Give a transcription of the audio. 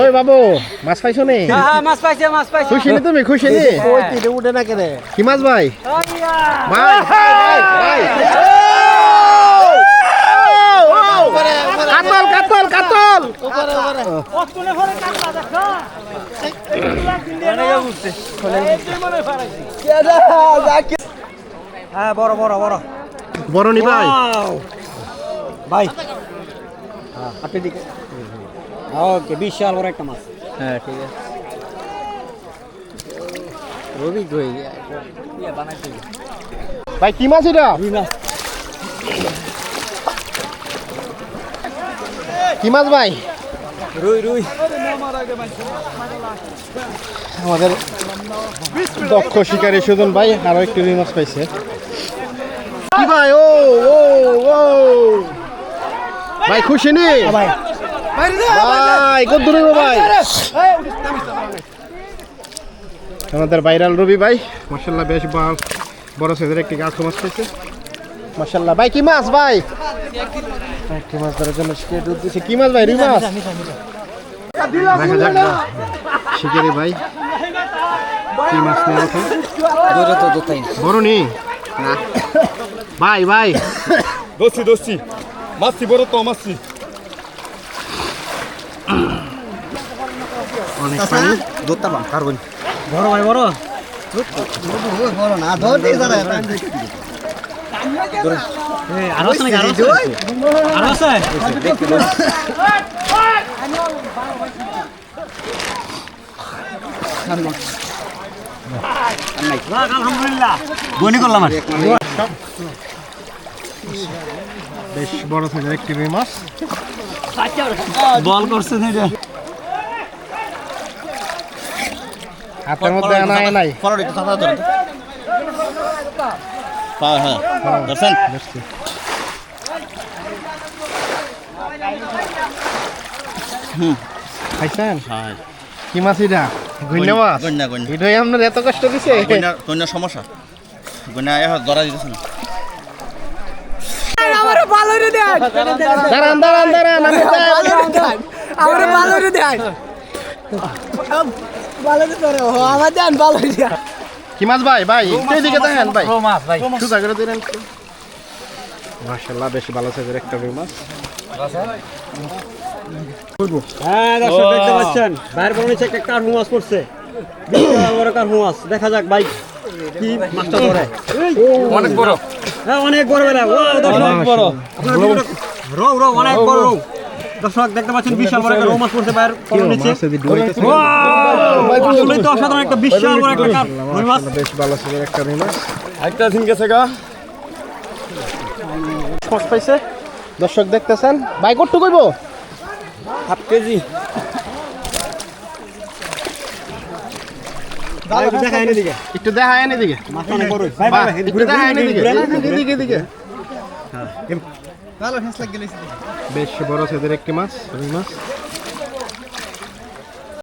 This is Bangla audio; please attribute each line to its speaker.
Speaker 1: ওই বাবু মাছ পাইছো নি?
Speaker 2: হ্যাঁ মাছ পাইছে মাছ পাইছে।
Speaker 1: খুশি নি তুমি খুশি নি?
Speaker 3: ওই তিনে উঠে না কেন?
Speaker 1: কি মাছ ভাই! ভাই ভাই ভাই কাতল কাতল কাতল!
Speaker 2: মনে পারাইছি। হ্যাঁ বড় বড় বড়।
Speaker 1: বড় নি ভাই?
Speaker 2: ভাই। আপনি দিকে। ওকে বিশাল বড় একটা মাছ।
Speaker 3: হ্যাঁ ঠিক আছে। রবি কই?
Speaker 1: ভাই কি মাছ এটা?
Speaker 2: রুই মাছ।
Speaker 1: কি মাছ ভাই?
Speaker 2: রুই রুই।
Speaker 1: আমাদের দক্ষ শিকারী সুজন ভাই আরও একটি রুই মাছ পাইছে। কি ভাই? ও ও ও। ভাই খুশি নি? ভাই ভাই কত দূরে ভাই? আমাদের ভাইরাল রবি ভাই মার্শাল্লাহ বেশ বড় সাইজের একটি গাছ মাছ পেয়েছে মার্শাল্লাহ ভাই কি মাছ ভাই? একটি মাছ ধরার জন্য শিখে দুধ দিচ্ছে কি মাছ ভাই রুই মাছ? দেখা যাক না। ভাই কি মাছ নিয়ে ওঠে
Speaker 3: দৌড়ে তো দোতাই
Speaker 1: বড় নি। না। ভাই ভাই।
Speaker 4: দোষী দোষী মাসি বড় তো মাসি
Speaker 1: অনেক পানি।
Speaker 3: দৌড়তাম কারবন
Speaker 2: বড় ভাই বড়।
Speaker 3: বড় না ধর দিকে যারা
Speaker 2: আরও আছে আরও আছে? আরও আছে? লাগ, আলহামদুলিল্লাহ।
Speaker 3: গনি করলাম আর।
Speaker 1: বেশ বড় সাইজের একটি মাছ।
Speaker 2: বল করছে এটা।
Speaker 1: হাতের মধ্যে আনা হয় নাই।
Speaker 3: চাচা ধরে হ্যাঁ হ্যাঁ। দর্শন
Speaker 1: দেখছি। খাইছেন?
Speaker 3: হ্যাঁ
Speaker 1: কি মাছ এটা? গুইনা মাছ?
Speaker 3: গন্যা গন্যা
Speaker 1: এটাই আপনার এত কষ্ট দিছে?
Speaker 3: গন্যা গন্যা সমস্যা। গন্যা এখন ধরা দিতেছে না
Speaker 1: দাঁড়ান দাঁড়ান। দাঁড়ান আমি যাই।
Speaker 2: ভালো রে ভালো ধরে ও আমার দেন ভালো রে
Speaker 1: কি মাছ ভাই ভাই একটু দেখেন ভাই।
Speaker 2: মাছ ভাই।
Speaker 1: সোজা করে দিলেন। মাশাল্লাহ বেশ ভালো সাইজের একটা রুই মাছ
Speaker 2: হ্যাঁ দর্শক দেখতে পাচ্ছেন বাইরে বড় নিচে একটা কার্পু মাছ পড়ছে। বড় কার্পু মাছ দেখা যাক ভাই কি মাছটা ধরে।
Speaker 4: অনেক বড়।
Speaker 2: অনেক বড় বেলা। ও দর্শক বড়। রৌ রৌ অনেক বড় রৌ দর্শক দেখতে পাচ্ছেন বিশাল বড় একটা রৌ মাছ পড়ছে বাইরে বড় নিচে আসলে তো অসাধারণ একটা বিশাল বড় একটা কার্প রুই মাছ।
Speaker 1: বেশ ভালো সাইজের একটা রুই মাছ।
Speaker 4: একটা দিন গেছে গা।
Speaker 1: মাছ পাইছে? দর্শক দেখতেছেন? ভাই কট্টু কইব
Speaker 2: হাফ কেজি দেখা এনে দিকে
Speaker 1: একটু দেখা এনে দিকে। বেশ বড় সাইজের একটি মাছ রুই মাছ।